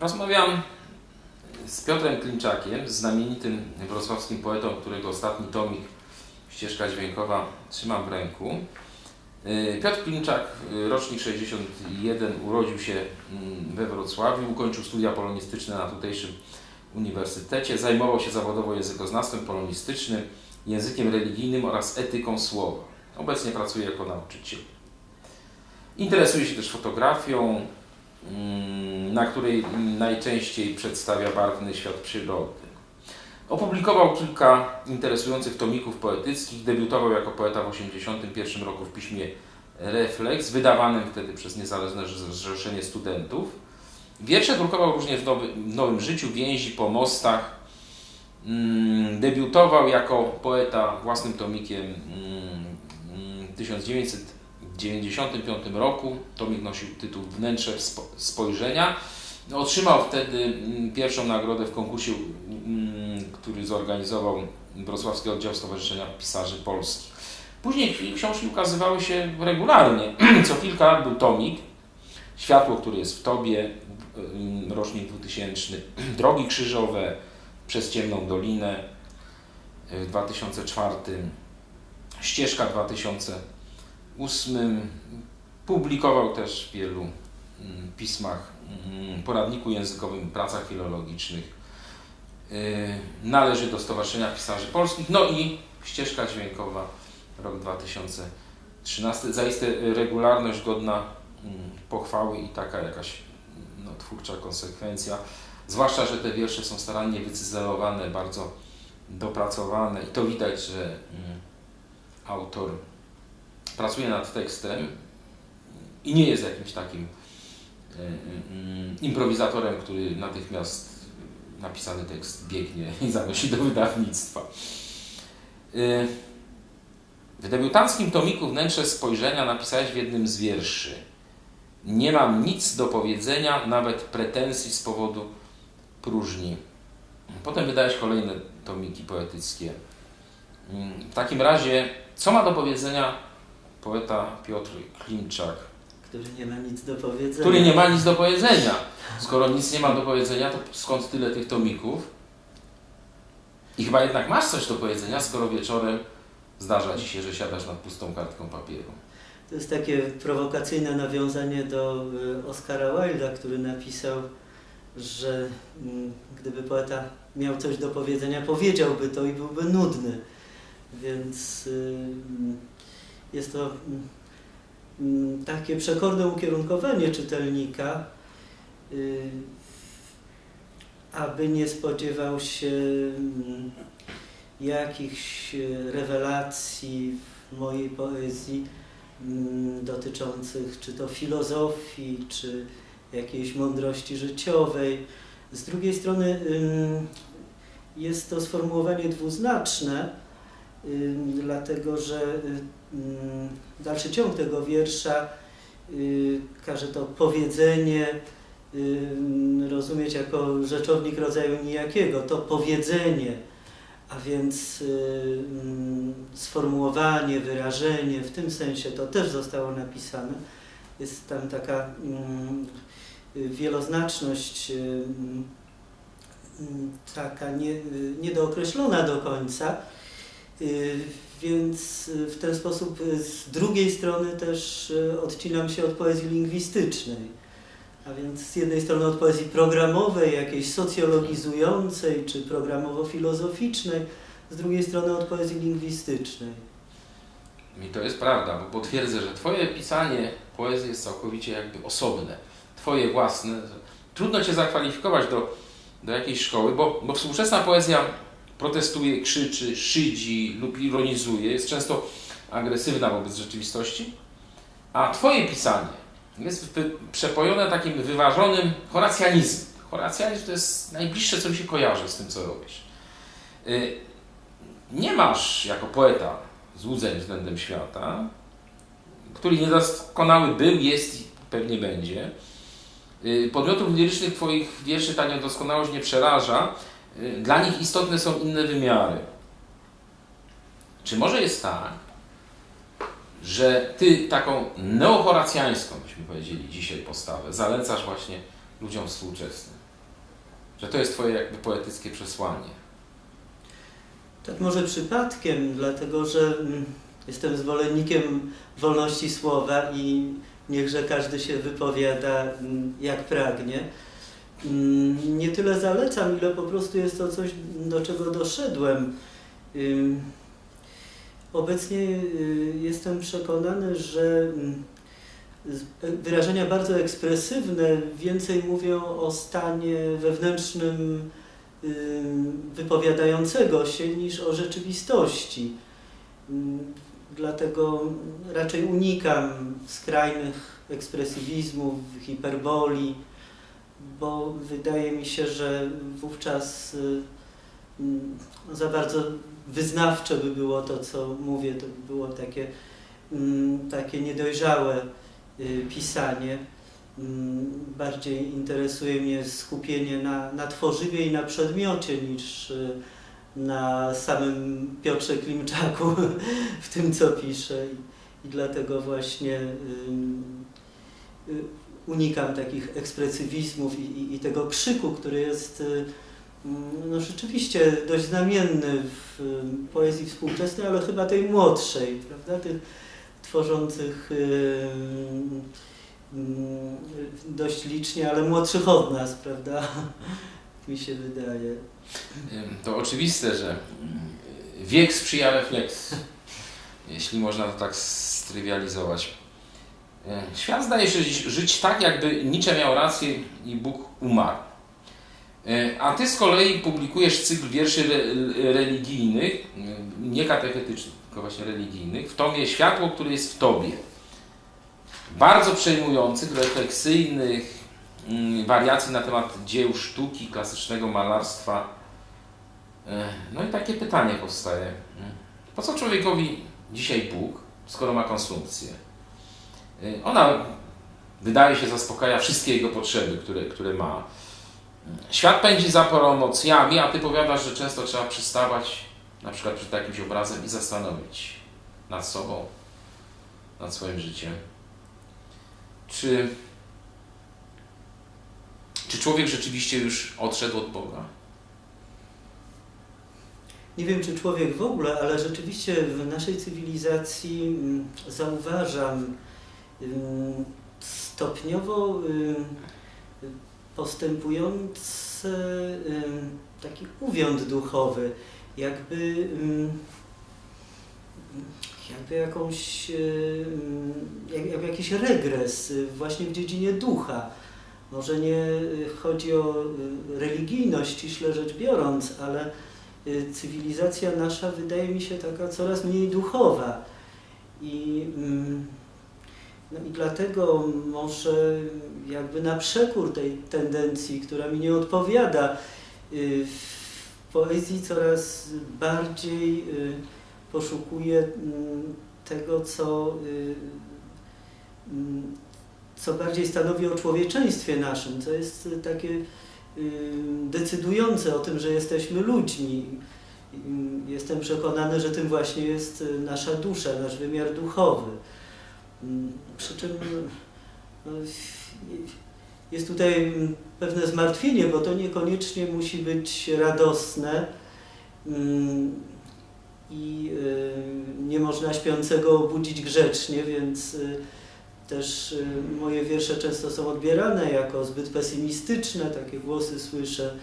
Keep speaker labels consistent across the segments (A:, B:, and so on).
A: Rozmawiam z Piotrem Klinczakiem, znamienitym wrocławskim poetą, którego ostatni tomik Ścieżka Dźwiękowa trzymam w ręku. Y, Piotr Klinczak, y, rocznik 61, urodził się mm, we Wrocławiu, ukończył studia polonistyczne na tutejszym uniwersytecie, zajmował się zawodowo językoznawstwem polonistycznym, językiem religijnym oraz etyką słowa. Obecnie pracuje jako nauczyciel. Interesuje się też fotografią, na której najczęściej przedstawia barwny świat przyrody. Opublikował kilka interesujących tomików poetyckich, debiutował jako poeta w 1981 roku w piśmie Refleks, wydawanym wtedy przez Niezależne Zrzeszenie Studentów. Wiersze drukował różnie w, nowy, w Nowym Życiu, więzi po mostach. Mm, debiutował jako poeta własnym tomikiem mm, w 1995 roku. Tomik nosił tytuł Wnętrze spojrzenia. Otrzymał wtedy mm, pierwszą nagrodę w konkursie, który zorganizował Wrocławski Oddział Stowarzyszenia Pisarzy Polskich. Później książki ukazywały się regularnie. Co kilka lat był tomik Światło, które jest w Tobie, rocznik 2000, Drogi Krzyżowe, Przez Ciemną Dolinę w 2004, Ścieżka 2008. Publikował też w wielu pismach, poradniku językowym, pracach filologicznych. Należy do Stowarzyszenia Pisarzy Polskich. No i Ścieżka Dźwiękowa, rok 2013. Zaiste regularność godna pochwały i taka jakaś no, twórcza konsekwencja. Zwłaszcza, że te wiersze są starannie wycyzelowane, bardzo dopracowane i to widać, że mm, autor pracuje nad tekstem i nie jest jakimś takim y, y, improwizatorem, który natychmiast napisany tekst biegnie i zanosi do wydawnictwa. Y, w debiutanckim tomiku Wnętrze Spojrzenia napisałeś w jednym z wierszy nie mam nic do powiedzenia, nawet pretensji z powodu próżni. Potem wydałeś kolejne tomiki poetyckie. W takim razie, co ma do powiedzenia poeta Piotr Klimczak?
B: Który nie ma nic do powiedzenia.
A: Który nie ma nic do powiedzenia. Skoro nic nie ma do powiedzenia, to skąd tyle tych tomików? I chyba jednak masz coś do powiedzenia, skoro wieczorem zdarza Ci się, że siadasz nad pustą kartką papieru.
B: To jest takie prowokacyjne nawiązanie do y, Oscara Wilda, który napisał, że mm, gdyby poeta miał coś do powiedzenia, powiedziałby to i byłby nudny. Więc y, mm, jest to mm, takie przekorne ukierunkowanie czytelnika, y, aby nie spodziewał się jakichś rewelacji w mojej poezji, Mm, dotyczących czy to filozofii, czy jakiejś mądrości życiowej. Z drugiej strony jest to sformułowanie dwuznaczne, dlatego że dalszy ciąg tego wiersza y, każe to powiedzenie rozumieć jako rzeczownik rodzaju nijakiego. To powiedzenie a więc y, sformułowanie, wyrażenie, w tym sensie to też zostało napisane. Jest tam taka wieloznaczność y, taka nie, niedookreślona do końca, y, więc w ten sposób z drugiej strony też odcinam się od poezji lingwistycznej a więc z jednej strony od poezji programowej, jakiejś socjologizującej czy programowo-filozoficznej, z drugiej strony od poezji lingwistycznej.
A: I to jest prawda, bo potwierdzę, że Twoje pisanie poezji jest całkowicie jakby osobne, Twoje własne. Trudno Cię zakwalifikować do, do jakiejś szkoły, bo, bo współczesna poezja protestuje, krzyczy, szydzi lub ironizuje, jest często agresywna wobec rzeczywistości, a Twoje pisanie jest przepojone takim wyważonym horacjanizmem. Horacjanizm to jest najbliższe, co mi się kojarzy z tym, co robisz. Y, nie masz jako poeta złudzeń względem świata, który niedoskonały był, jest i pewnie będzie. Y, podmiotów lirycznych Twoich wierszy ta niedoskonałość nie przeraża. Y, dla nich istotne są inne wymiary. Czy może jest tak, że ty taką neohoracjańską, byśmy powiedzieli dzisiaj postawę, zalecasz właśnie ludziom współczesnym. Że to jest twoje jakby poetyckie przesłanie.
B: Tak może przypadkiem, dlatego że mm, jestem zwolennikiem wolności słowa i niechże każdy się wypowiada mm, jak pragnie. Mm, Nie tyle zalecam, ile po prostu jest to coś, do czego doszedłem. Obecnie y, jestem przekonany, że mm, wyrażenia bardzo ekspresywne więcej mówią o stanie wewnętrznym ym, wypowiadającego się niż o rzeczywistości. Ym, Dlatego raczej unikam skrajnych ekspresywizmów, hiperboli, bo wydaje mi się, że wówczas y, za bardzo wyznawcze by było to, co mówię, to by było takie, ym, takie niedojrzałe y, pisanie. Mm, Bardziej interesuje mnie skupienie na, na tworzywie i na przedmiocie niż y, na samym Piotrze Klimczaku w tym, co pisze. I, i dlatego właśnie unikam takich ekspresywizmów i, i, i tego krzyku, który jest y, mm, no, rzeczywiście dość znamienny w y, poezji współczesnej, ale chyba tej młodszej, prawda? Tych tworzących y, mm, dość licznie, ale młodszych od nas, prawda? Mi się wydaje.
A: To oczywiste, że ym, wiek sprzyja refleks, jeśli można to tak strywializować. Ym, Świat zdaje się żyć, tak, jakby Nietzsche miał rację i Bóg umarł. Ym, A ty z kolei publikujesz cykl wierszy re, religijnych, ym, nie katechetycznych, tylko właśnie religijnych, w tomie Światło, które jest w tobie. Bardzo przejmujących, refleksyjnych, mm, wariacji na temat dzieł sztuki, klasycznego malarstwa. E, No i takie pytanie powstaje. Po co człowiekowi dzisiaj Bóg, skoro ma konsumpcję? E, Ona wydaje się zaspokaja wszystkie jego potrzeby, które, które ma. Świat pędzi za promocjami, a ty powiadasz, że często trzeba przystawać na przykład przed jakimś obrazem i zastanowić nad sobą, nad swoim życiem. Czy, czy człowiek rzeczywiście już odszedł od Boga?
B: Nie wiem, czy człowiek w ogóle, ale rzeczywiście w naszej cywilizacji mm, zauważam stopniowo ym, postępujący taki uwiąd duchowy, jakby, ym, jakby jakąś, jakby jakiś regres y, właśnie w dziedzinie ducha. Może nie y, chodzi o y, religijność, ściśle rzecz biorąc, ale y, cywilizacja nasza wydaje mi się taka coraz mniej duchowa. I, mm, no i dlatego może jakby na przekór tej tendencji, która mi nie odpowiada, y, w poezji coraz bardziej y, poszukuję mm, tego, co, y, mm, co bardziej stanowi o człowieczeństwie naszym, co jest takie decydujące o tym, że jesteśmy ludźmi. Y, Jestem przekonany, że tym właśnie jest nasza dusza, nasz wymiar duchowy. Mm, Przy czym no, jest tutaj pewne zmartwienie, bo to niekoniecznie musi być radosne mm, i y, nie można śpiącego obudzić grzecznie, więc y, też y, moje wiersze często są odbierane jako zbyt pesymistyczne, takie głosy słyszę.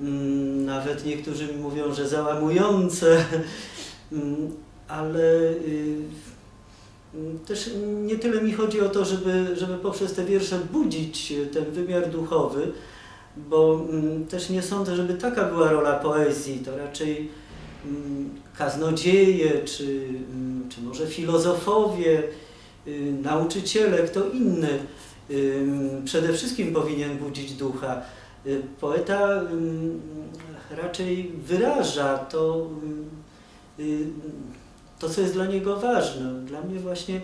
B: Mm, Nawet niektórzy mi mówią, że załamujące, ale też nie tyle mi chodzi o to, żeby, żeby poprzez te wiersze budzić y, ten wymiar duchowy, bo mm, też nie sądzę, żeby taka była rola poezji. To raczej mm, kaznodzieje, czy, mm, czy może filozofowie, y, nauczyciele, kto inny ym, przede wszystkim powinien budzić ducha. Y, Poeta raczej wyraża to, y, to, co jest dla niego ważne. Dla mnie właśnie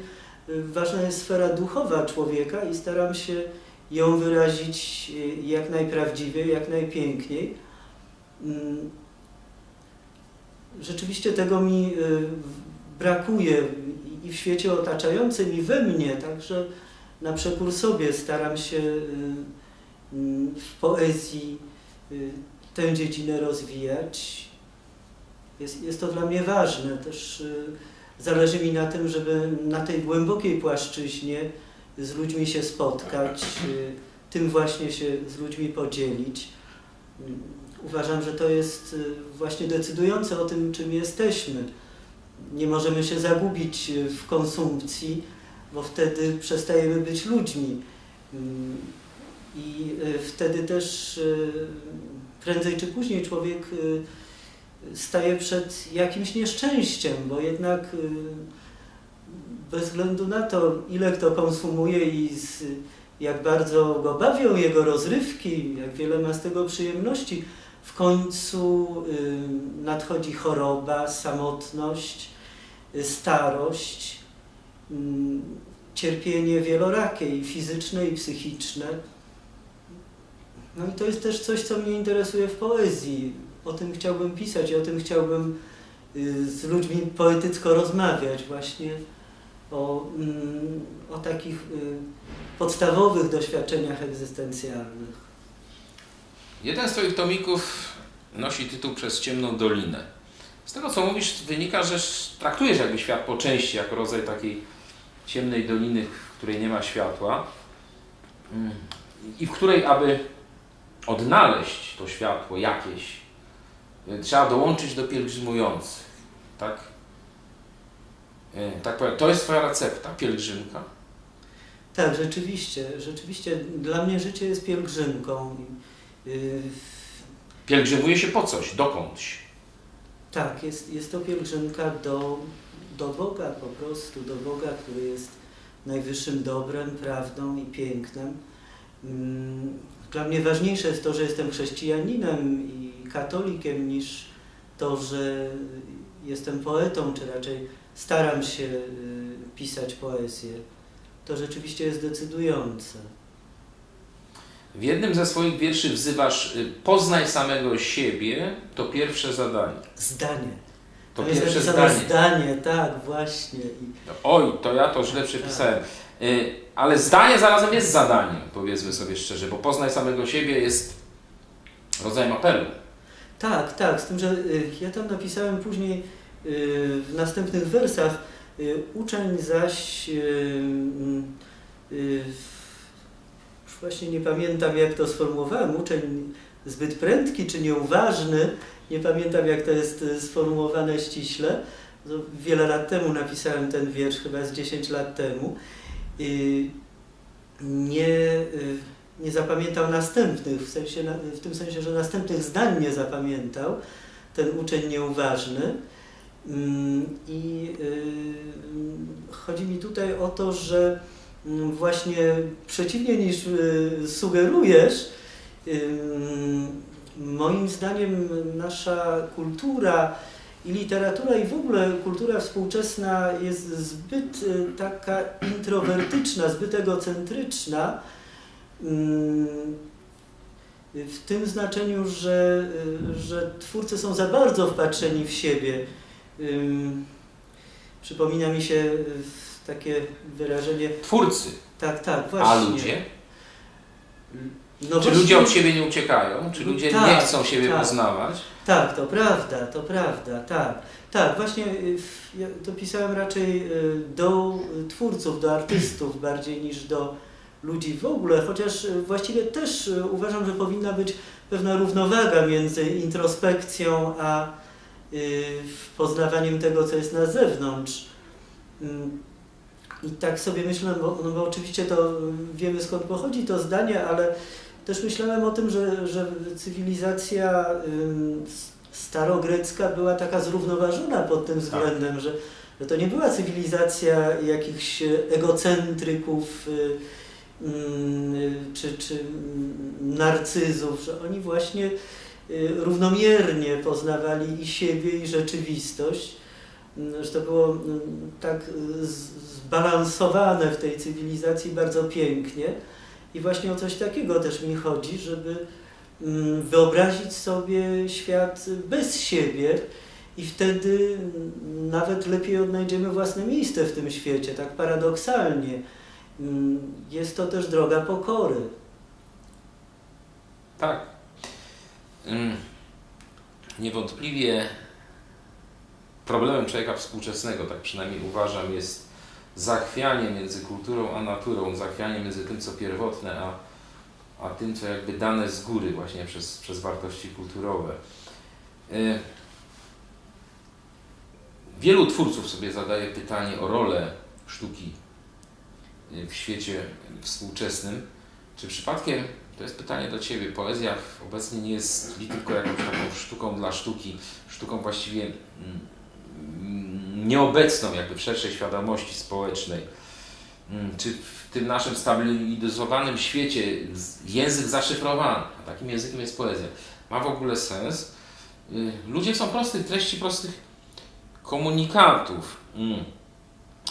B: y, ważna jest sfera duchowa człowieka i staram się ją wyrazić y, jak najprawdziwiej, jak najpiękniej. Ym, Rzeczywiście tego mi y, brakuje i- w świecie otaczającym, i we mnie, także na przekór sobie staram się mm, w poezji tę dziedzinę rozwijać. Jest, jest to dla mnie ważne. Też y, zależy mi na tym, żeby na tej głębokiej płaszczyźnie z ludźmi się spotkać, y, tym właśnie się z ludźmi podzielić. Mm, Uważam, że to jest y, właśnie decydujące o tym, czym jesteśmy. Nie możemy się zagubić w konsumpcji, bo wtedy przestajemy być ludźmi. Mm, I wtedy też prędzej czy później człowiek staje przed jakimś nieszczęściem, bo jednak y, bez względu na to, ile kto konsumuje i z, jak bardzo go bawią jego rozrywki, jak wiele ma z tego przyjemności, w końcu y, nadchodzi choroba, samotność, y, starość, cierpienie wielorakie i fizyczne i psychiczne. No i to jest też coś, co mnie interesuje w poezji. O tym chciałbym pisać i o tym chciałbym y, z ludźmi poetycko rozmawiać właśnie o, mm, o takich y, podstawowych doświadczeniach egzystencjalnych.
A: Jeden z Twoich tomików nosi tytuł Przez ciemną dolinę. Z tego co mówisz, wynika, że traktujesz jakby świat po części jako rodzaj takiej ciemnej doliny, w której nie ma światła Mm. i w której, aby odnaleźć to światło jakieś, trzeba dołączyć do pielgrzymujących. Tak? Y, Tak powiem, to jest Twoja recepta, pielgrzymka.
B: Tak, rzeczywiście, rzeczywiście dla mnie życie jest pielgrzymką. Y,
A: Pielgrzymuje się po coś, dokądś.
B: Tak, jest, jest to pielgrzymka do, do Boga po prostu, do Boga, który jest najwyższym dobrem, prawdą i pięknem. Mm, Dla mnie ważniejsze jest to, że jestem chrześcijaninem i katolikiem, niż to, że jestem poetą, czy raczej staram się y, pisać poezję. To rzeczywiście jest decydujące.
A: W jednym ze swoich wierszy wzywasz y, poznaj samego siebie, to pierwsze zadanie.
B: Zdanie.
A: To
B: jest
A: pierwsze
B: napisane
A: zdanie.
B: zdanie, tak, właśnie. I
A: Oj, to ja to źle przepisałem. Y, Ale zdanie zarazem jest zadaniem, powiedzmy sobie szczerze, bo poznaj samego siebie jest rodzajem apelu.
B: Tak, tak, z tym, że y, ja tam napisałem później y, w następnych wersach y, uczeń zaś y, mm, już właśnie nie pamiętam jak to sformułowałem, uczeń zbyt prędki czy nieuważny, nie pamiętam jak to jest sformułowane ściśle. To Wiele lat temu napisałem ten wiersz, chyba z 10 lat temu. Nie, nie zapamiętał następnych, w, sensie, w tym sensie, że następnych zdań nie zapamiętał, ten uczeń nieuważny. Mm, I y, chodzi mi tutaj o to, że mm, właśnie przeciwnie niż y, sugerujesz, ym, moim zdaniem nasza kultura i literatura i w ogóle kultura współczesna jest zbyt y, taka introwertyczna, zbyt egocentryczna. Ym, W tym znaczeniu, że, y, że twórcy są za bardzo wpatrzeni w siebie. Ym, Przypomina mi się y, takie wyrażenie,
A: Twórcy,
B: tak, tak, właśnie.
A: a ludzie?
B: No
A: Czy ludzie od siebie nie uciekają? Czy ludzie nie
B: Tak,
A: chcą siebie
B: tak.
A: poznawać?
B: Tak, to prawda, to prawda, tak. Tak, właśnie y, ja to pisałem raczej y, do y, twórców, do artystów bardziej niż do ludzi w ogóle, chociaż y, właściwie też y, uważam, że powinna być pewna równowaga między introspekcją a y, poznawaniem tego, co jest na zewnątrz. Ym, I tak sobie myślę, bo, no bo oczywiście to wiemy skąd pochodzi to zdanie, ale też myślałem o tym, że, że cywilizacja starogrecka była taka zrównoważona pod tym względem, że, że to nie była cywilizacja jakichś egocentryków czy, czy ym, narcyzów, że oni właśnie y, równomiernie poznawali i siebie, i rzeczywistość. Ym, Że to było tak zbalansowane w tej cywilizacji bardzo pięknie. I właśnie o coś takiego też mi chodzi, żeby mm, wyobrazić sobie świat bez siebie i wtedy mm, nawet lepiej odnajdziemy własne miejsce w tym świecie, tak paradoksalnie. Mm, Jest to też droga pokory.
A: Tak. Ym, Niewątpliwie problemem człowieka współczesnego, tak przynajmniej uważam, jest zachwianie między kulturą a naturą, zachwianie między tym, co pierwotne, a, a tym, co jakby dane z góry właśnie przez, przez wartości kulturowe. Y, Wielu twórców sobie zadaje pytanie o rolę sztuki y, w świecie współczesnym. Czy przypadkiem, to jest pytanie do Ciebie, poezja obecnie nie jest tylko jakąś taką sztuką dla sztuki, sztuką właściwie mm, mm, nieobecną jakby w szerszej świadomości społecznej. Mm, Czy w tym naszym stabilizowanym świecie język zaszyfrowany, a takim językiem jest poezja, ma w ogóle sens? Y, Ludzie chcą prostych treści, prostych komunikatów.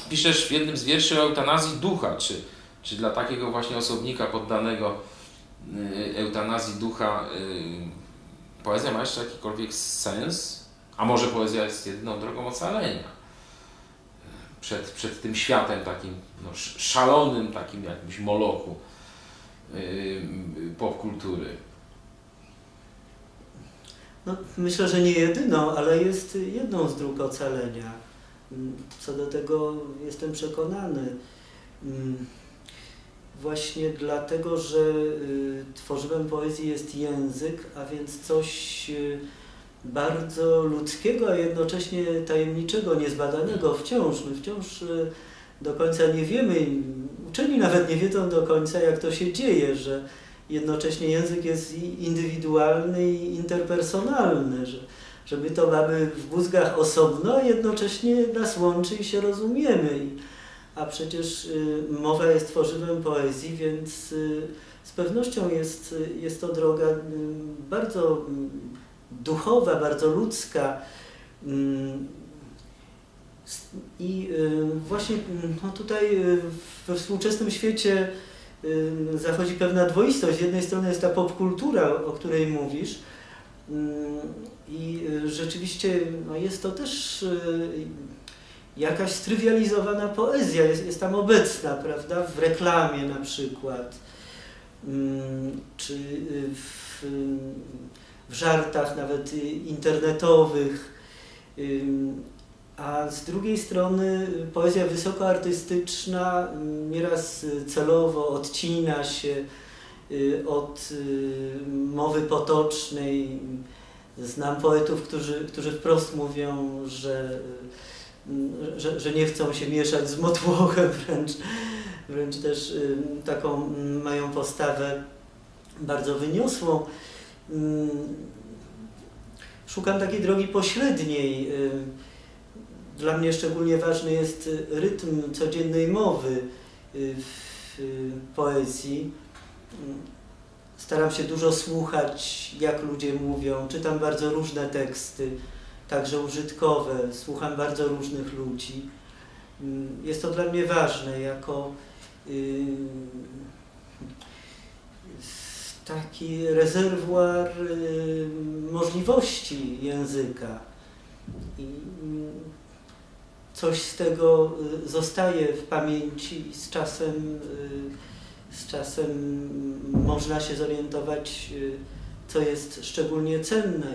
A: Piszesz w jednym z wierszy o eutanazji ducha, czy, czy dla takiego właśnie osobnika poddanego y, eutanazji ducha y, poezja ma jeszcze jakikolwiek sens? A może poezja jest jedyną drogą ocalenia? Przed, przed tym światem takim no, sz- szalonym, takim jakimś molochu y, popkultury.
B: No, myślę, że nie jedyną, ale jest jedną z dróg ocalenia. Mm, Co do tego jestem przekonany. Mm, Właśnie dlatego, że y, tworzywem poezji jest język, a więc coś y, bardzo ludzkiego, a jednocześnie tajemniczego, niezbadanego wciąż. My wciąż y, do końca nie wiemy, uczeni nawet nie wiedzą do końca, jak to się dzieje, że jednocześnie język jest indywidualny i interpersonalny, że, że my to mamy w mózgach osobno, a jednocześnie nas łączy i się rozumiemy. A przecież y, mowa jest tworzywem poezji, więc y, z pewnością jest, y, jest to droga bardzo mm, duchowa, bardzo ludzka. Mm, I właśnie mm, no tutaj we współczesnym świecie zachodzi pewna dwoistość. Z jednej strony jest ta popkultura, o której mówisz, i y, rzeczywiście no jest to też y, jakaś strywializowana poezja, jest, jest tam obecna, prawda, w reklamie na przykład, Mm, czy y, w, w żartach nawet internetowych. A z drugiej strony poezja wysokoartystyczna nieraz celowo odcina się od y, mowy potocznej. Znam poetów, którzy, którzy wprost mówią, że, y, że, że nie chcą się mieszać z motłochem, wręcz, wręcz też y, taką mają postawę bardzo wyniosłą. Mm, Szukam takiej drogi pośredniej. y, Dla mnie szczególnie ważny jest y, rytm codziennej mowy y, w y, poezji. Staram się dużo słuchać, jak ludzie mówią. Czytam bardzo różne teksty, także użytkowe. Słucham bardzo różnych ludzi. Mm, Jest to dla mnie ważne jako y, taki rezerwuar y, możliwości języka. I mm, coś z tego y, zostaje w pamięci i z czasem, y, z czasem można się zorientować, y, co jest szczególnie cenne.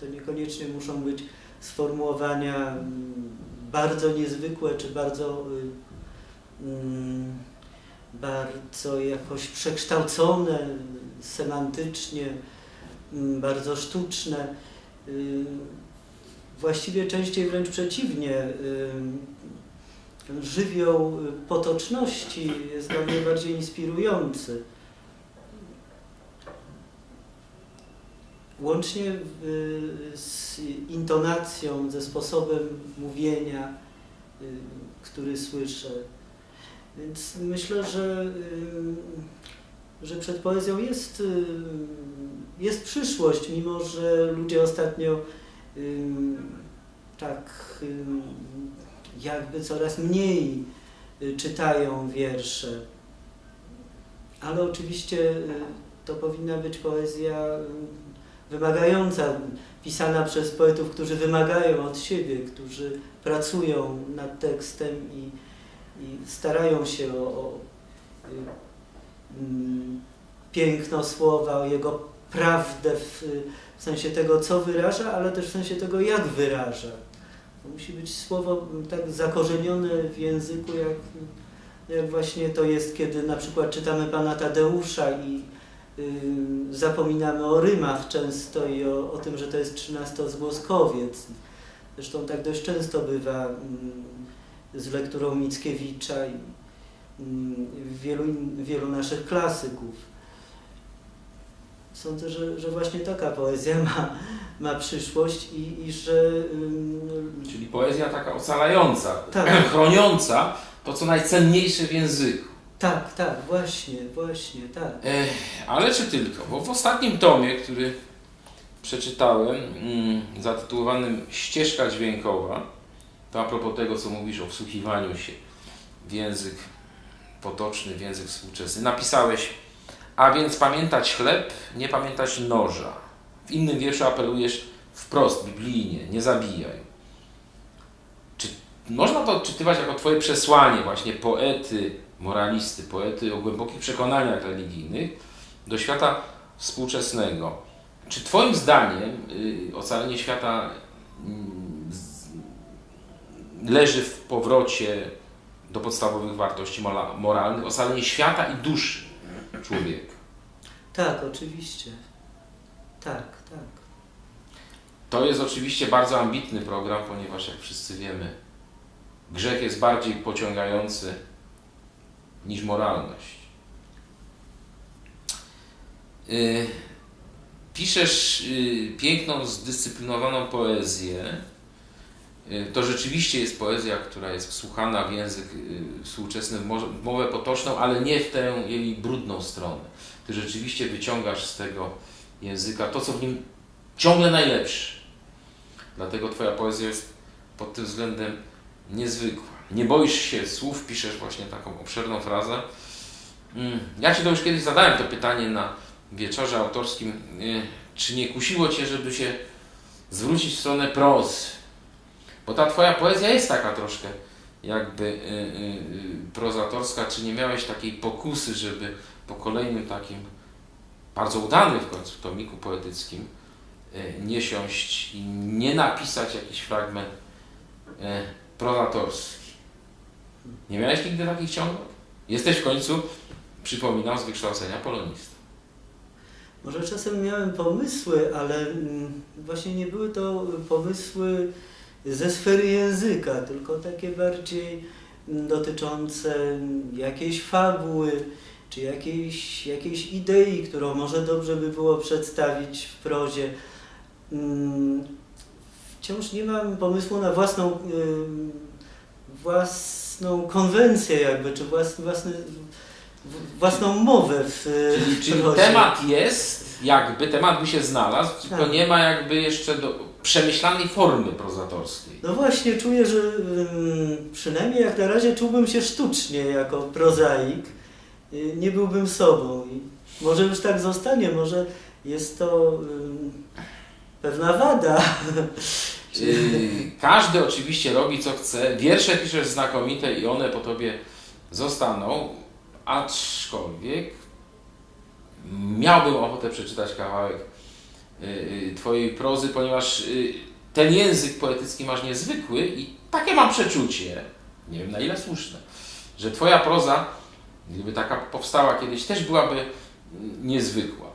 B: To niekoniecznie muszą być sformułowania mm, bardzo niezwykłe czy bardzo, y, mm, bardzo jakoś przekształcone semantycznie, mm, bardzo sztuczne. Y, Właściwie częściej wręcz przeciwnie. Żywioł y, potoczności jest dla mnie bardziej inspirujący. Łącznie y, z intonacją, ze sposobem mówienia, y, który słyszę. Więc myślę, że, że przed poezją jest, jest przyszłość, mimo że ludzie ostatnio tak jakby coraz mniej y, czytają wiersze. Ale oczywiście y, to powinna być poezja y, wymagająca, pisana przez poetów, którzy wymagają od siebie, którzy pracują nad tekstem i, i starają się o, o mm, piękno słowa, o jego prawdę w, w sensie tego, co wyraża, ale też w sensie tego, jak wyraża. To musi być słowo tak zakorzenione w języku, jak, jak właśnie to jest, kiedy na przykład czytamy Pana Tadeusza i y, zapominamy o rymach często i o, o tym, że to jest trzynastozgłoskowiec. Zresztą tak dość często bywa mm, z lekturą Mickiewicza i mm, wielu, wielu naszych klasyków. Sądzę, że, że właśnie taka poezja ma, ma przyszłość i, i że ym,
A: Czyli poezja taka ocalająca,
B: Tak.
A: chroniąca to, co najcenniejsze w języku.
B: tak, tak, właśnie, właśnie, tak.
A: Ech, ale czy tylko? Bo w ostatnim tomie, który przeczytałem, mm, zatytułowanym Ścieżka dźwiękowa, to a propos tego, co mówisz o wsłuchiwaniu się w język potoczny, w język współczesny, napisałeś, a więc pamiętać chleb, nie pamiętać noża. W innym wierszu apelujesz wprost, biblijnie, nie zabijaj. Czy można to odczytywać jako Twoje przesłanie właśnie poety, moralisty, poety o głębokich przekonaniach religijnych do świata współczesnego? Czy Twoim zdaniem y, ocalenie świata mm, leży w powrocie do podstawowych wartości moralnych, ocalenie świata i duszy człowieka?
B: Tak, oczywiście. Tak, tak.
A: To jest oczywiście bardzo ambitny program, ponieważ jak wszyscy wiemy, grzech jest bardziej pociągający niż moralność. Y, Piszesz y, piękną, zdyscyplinowaną poezję. Y, To rzeczywiście jest poezja, która jest wsłuchana w język y, współczesny, w mo- w mowę potoczną, ale nie w tę jej brudną stronę. Ty rzeczywiście wyciągasz z tego języka to, co w nim ciągle najlepsze. Dlatego Twoja poezja jest pod tym względem niezwykła. Nie boisz się słów, piszesz właśnie taką obszerną frazę. Mm, Ja Ci to już kiedyś zadałem to pytanie na wieczorze autorskim. y, Czy nie kusiło Cię, żeby się zwrócić w stronę prozy? Bo ta Twoja poezja jest taka troszkę jakby y, y, y, prozatorska. Czy nie miałeś takiej pokusy, żeby po kolejnym takim bardzo udanym w końcu tomiku poetyckim y, nie siąść i nie napisać jakiś fragment prozatorski? Nie miałeś nigdy takich ciągów? Jesteś w końcu, przypominam, z wykształcenia polonista.
B: Może czasem miałem pomysły, ale mm, właśnie nie były to pomysły ze sfery języka, tylko takie bardziej dotyczące jakiejś fabuły, czy jakiejś, jakiejś idei, którą może dobrze by było przedstawić w prozie. Mm, Wciąż nie mam pomysłu na własną, własną konwencję jakby, czy własny, własną mowę w,
A: Czyli,
B: w
A: czyli temat jest, jakby, temat by się znalazł, tylko
B: Tak.
A: nie ma jakby jeszcze do przemyślanej formy prozatorskiej.
B: No właśnie, czuję, że przynajmniej jak na razie czułbym się sztucznie jako prozaik. Y, nie byłbym sobą. I może już tak zostanie, może jest to pewna wada.
A: Yy, każdy oczywiście robi co chce. Wiersze piszesz znakomite i one po tobie zostaną, aczkolwiek miałbym ochotę przeczytać kawałek twojej prozy, ponieważ yy, ten język poetycki masz niezwykły i takie mam przeczucie, nie wiem na ile słuszne, że twoja proza, gdyby taka powstała kiedyś, też byłaby mm, niezwykła.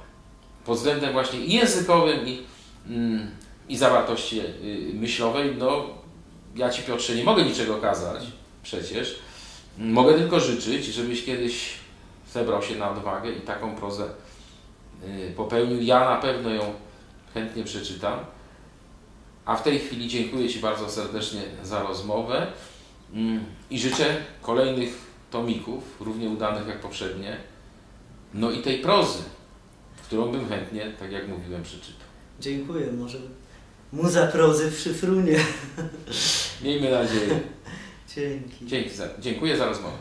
A: Pod względem właśnie i językowym i, mm, i zawartości y, myślowej, no ja Ci Piotrze nie mogę niczego kazać przecież. Mogę tylko życzyć, żebyś kiedyś zebrał się na odwagę i taką prozę y, popełnił. Ja na pewno ją chętnie przeczytam. A w tej chwili dziękuję Ci bardzo serdecznie za rozmowę mm, i życzę kolejnych tomików, równie udanych jak poprzednie. No i tej prozy, którą bym chętnie, tak jak mówiłem, przeczytał.
B: Dziękuję, może muza prozy w szyfrunie.
A: Miejmy nadzieję.
B: Dzięki.
A: Dzięki za, dziękuję za rozmowę.